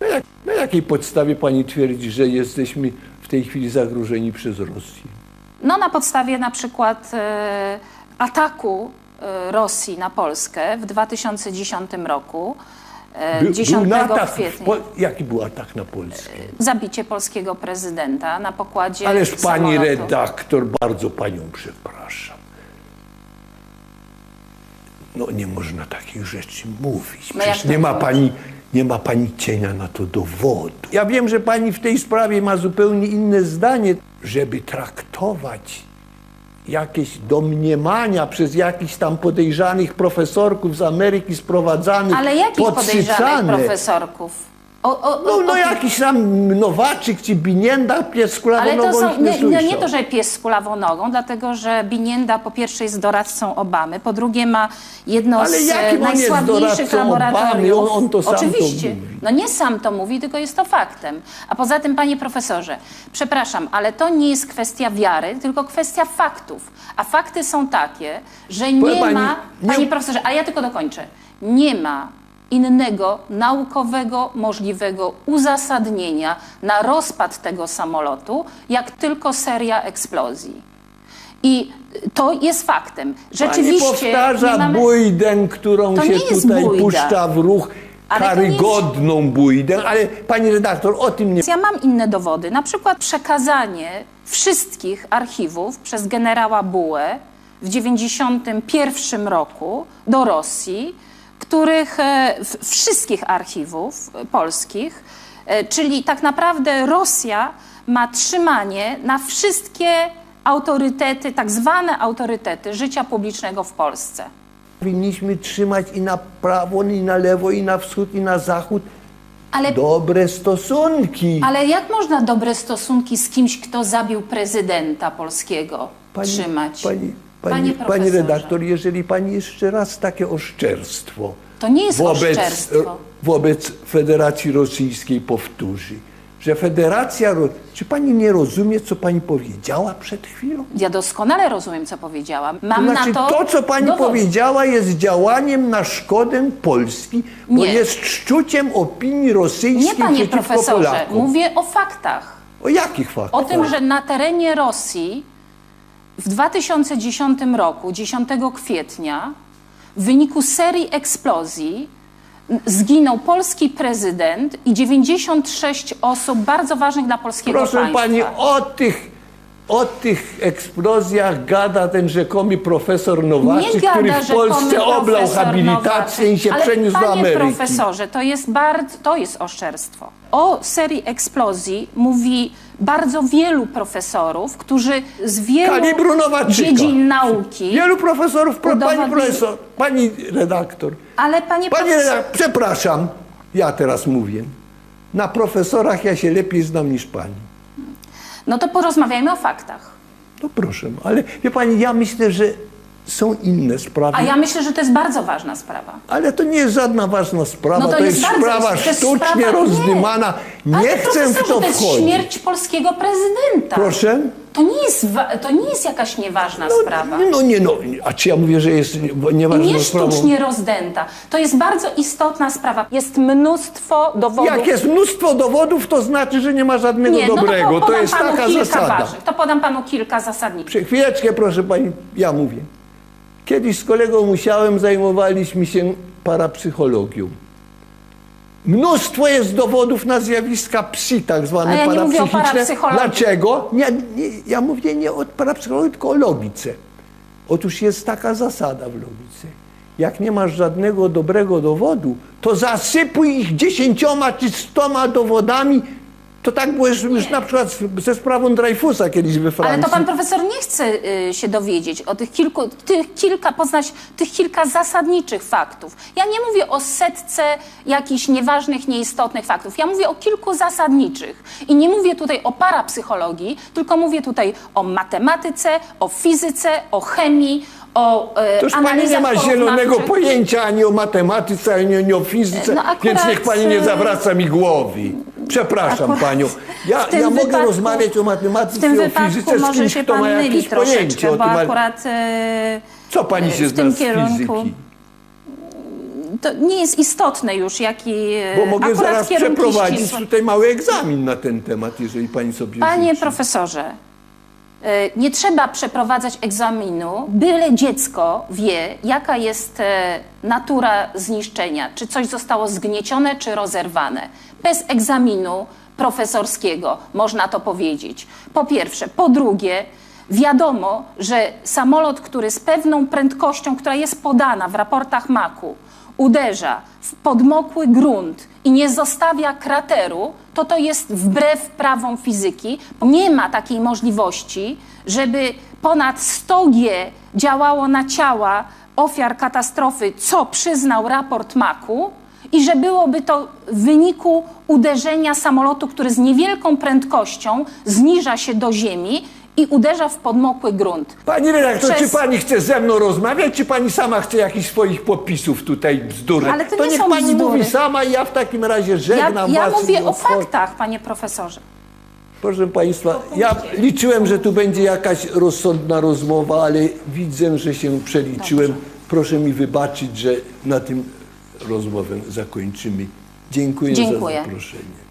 Na, jak, na jakiej podstawie pani twierdzi, że jesteśmy w tej chwili zagrożeni przez Rosję? No na podstawie na przykład e, ataku e, Rosji na Polskę w 2010 roku, e, By- 10 atak w kwietnia. Po, jaki był atak na Polskę? Zabicie polskiego prezydenta na pokładzie Ależ pani samolotu. redaktor, bardzo panią przepraszam. No nie można takich rzeczy mówić. No Przecież to nie ma pani, nie ma pani cienia na to dowodu. Ja wiem, że pani w tej sprawie ma zupełnie inne zdanie, żeby traktować jakieś domniemania przez jakichś tam podejrzanych profesorków z Ameryki sprowadzanych, Ale jakich podejrzanych profesorków? O, o, No, no jakiś tam Nowaczyk czy Binienda, pies z kulawą Ale to nogą są, nie no nie to, że pies z kulawą nogą, dlatego że Binienda po pierwsze jest doradcą Obamy, po drugie ma jedno Ale z e, najsławniejszych laboratoriów. Obamy? On- on to sam to Oczywiście. mówi. No nie sam to mówi, tylko jest to faktem. A poza tym, panie profesorze, przepraszam, ale to nie jest kwestia wiary, tylko kwestia faktów. A fakty są takie, że nie pani, ma, nie- panie profesorze, ale ja tylko dokończę, nie ma innego naukowego możliwego uzasadnienia na rozpad tego samolotu, jak tylko seria eksplozji. I to jest faktem. Rzeczywiście Pani powtarza nie mamy... bójdę, którą się jest tutaj bójda. puszcza w ruch, karygodną bójdę, ale pani redaktor, o tym nie... Ja mam inne dowody, na przykład przekazanie wszystkich archiwów przez generała Bułę w 1991 roku do Rosji, których e, wszystkich archiwów e, polskich, e, czyli tak naprawdę Rosja ma trzymanie na wszystkie autorytety, tak zwane autorytety życia publicznego w Polsce. Powinniśmy trzymać i na prawo, i na lewo, i na wschód, i na zachód Ale dobre stosunki. Ale jak można dobre stosunki z kimś, kto zabił prezydenta polskiego trzymać? Pani, Panie pani, pani profesorze. redaktor, jeżeli pani jeszcze raz takie oszczerstwo To nie jest wobec, oszczerstwo. wobec Federacji Rosyjskiej powtórzy, że Federacja... Czy pani nie rozumie, co pani powiedziała przed chwilą? Ja doskonale rozumiem, co powiedziałam. Mam To znaczy, na to, to, co pani dowody. powiedziała, jest działaniem na szkodę Polski, bo Nie. jest szczuciem opinii rosyjskiej Nie, panie profesorze, Polakom. mówię o faktach. O jakich faktach? O tym, że na terenie Rosji w 2010 roku, 10 kwietnia, w wyniku serii eksplozji zginął polski prezydent i 96 osób bardzo ważnych dla polskiego Proszę państwa. pani, o tych, o tych eksplozjach gada ten rzekomy profesor Nowaczyk, gada, który w Polsce oblał profesor habilitację i się Nowaczyk. przeniósł do Ale Ameryki. panie profesorze, to jest, bardzo, to jest oszczerstwo. O serii eksplozji mówi bardzo wielu profesorów, którzy z wielu dziedzin nauki, Wielu profesorów, pro, pani profesor, pani redaktor, ale panie Panie profesorze, redaktor, przepraszam, ja teraz mówię. Na profesorach ja się lepiej znam niż pani. No to porozmawiajmy o faktach. No proszę, ale wie pani, ja myślę, że są inne sprawy. A ja myślę, że to jest bardzo ważna sprawa. Ale to nie jest żadna ważna sprawa, No to, to jest, jest sprawa sztucznie sprawa- rozdymana. Nie, Panie chcę w to to jest wchodzić. śmierć polskiego prezydenta. Proszę? To nie jest, to nie jest jakaś nieważna sprawa. No, no nie, no, a czy ja mówię, że jest I nieważną nie sprawą? sztucznie rozdęta. To jest bardzo istotna sprawa. Jest mnóstwo dowodów. Jak jest mnóstwo dowodów, to znaczy, że nie ma żadnego nie, dobrego. No to, po- to jest taka zasada. Ważnych. To podam panu kilka zasadniczych. Prze- Chwileczkę, proszę pani, ja mówię. Kiedyś z kolegą Musiałem zajmowaliśmy się parapsychologią. Mnóstwo jest dowodów na zjawiska psi, tak zwane ja parapsychiczne. Dlaczego? Nie, nie, ja mówię nie o parapsychologii, tylko o logice. Otóż jest taka zasada w logice. Jak nie masz żadnego dobrego dowodu, to zasypuj ich dziesięcioma czy stoma dowodami. To tak było już, już na przykład ze sprawą Dreyfusa kiedyś we Francji. Ale to pan profesor nie chce y, się dowiedzieć o tych kilku, tych kilka, poznać tych kilka zasadniczych faktów. Ja nie mówię o setce jakichś nieważnych, nieistotnych faktów. Ja mówię o kilku zasadniczych. I nie mówię tutaj o parapsychologii, tylko mówię tutaj o matematyce, o fizyce, o chemii, o y, Toż pani nie ma zielonego pojęcia ani o matematyce, ani, ani o fizyce, No akurat, więc niech pani nie e, zawraca mi głowy. Przepraszam Akurat panią. Ja, ja mogę wypadku- rozmawiać o matematyce o fizyce z może kimś, się kto pan ma myli jakieś pojęcie troszeczkę, o bo tym. ale akurat y, Co pani się w zna tym z kierunku fizyki? to nie jest istotne już, jaki e, Bo mogę akurat zaraz przeprowadzić ścisłe. tutaj mały egzamin na ten temat, jeżeli pani sobie Panie życzy. profesorze, e, nie trzeba przeprowadzać egzaminu, byle dziecko wie, jaka jest e, natura zniszczenia, czy coś zostało zgniecione, czy rozerwane. Bez egzaminu profesorskiego można to powiedzieć. Po pierwsze. Po drugie, wiadomo, że samolot, który z pewną prędkością, która jest podana w raportach MAK-u, uderza w podmokły grunt i nie zostawia krateru, to to jest wbrew prawom fizyki. Nie ma takiej możliwości, żeby ponad 100G działało na ciała ofiar katastrofy, co przyznał raport MAK-u, i że byłoby to w wyniku uderzenia samolotu, który z niewielką prędkością zniża się do ziemi i uderza w podmokły grunt. Pani redaktor, Przez- czy pani chce ze mną rozmawiać, czy pani sama chce jakichś swoich podpisów tutaj bzdurnych? Ale to nie niech są pani bzdury. mówi sama i ja w takim razie Ja, żegnam ja was. mówię i o faktach, panie profesorze. Proszę Państwa, ja liczyłem, że tu będzie jakaś rozsądna rozmowa, ale widzę, że się przeliczyłem. Proszę mi wybaczyć, że na tym rozmowę zakończymy. Dziękuję, Dziękuję. za zaproszenie.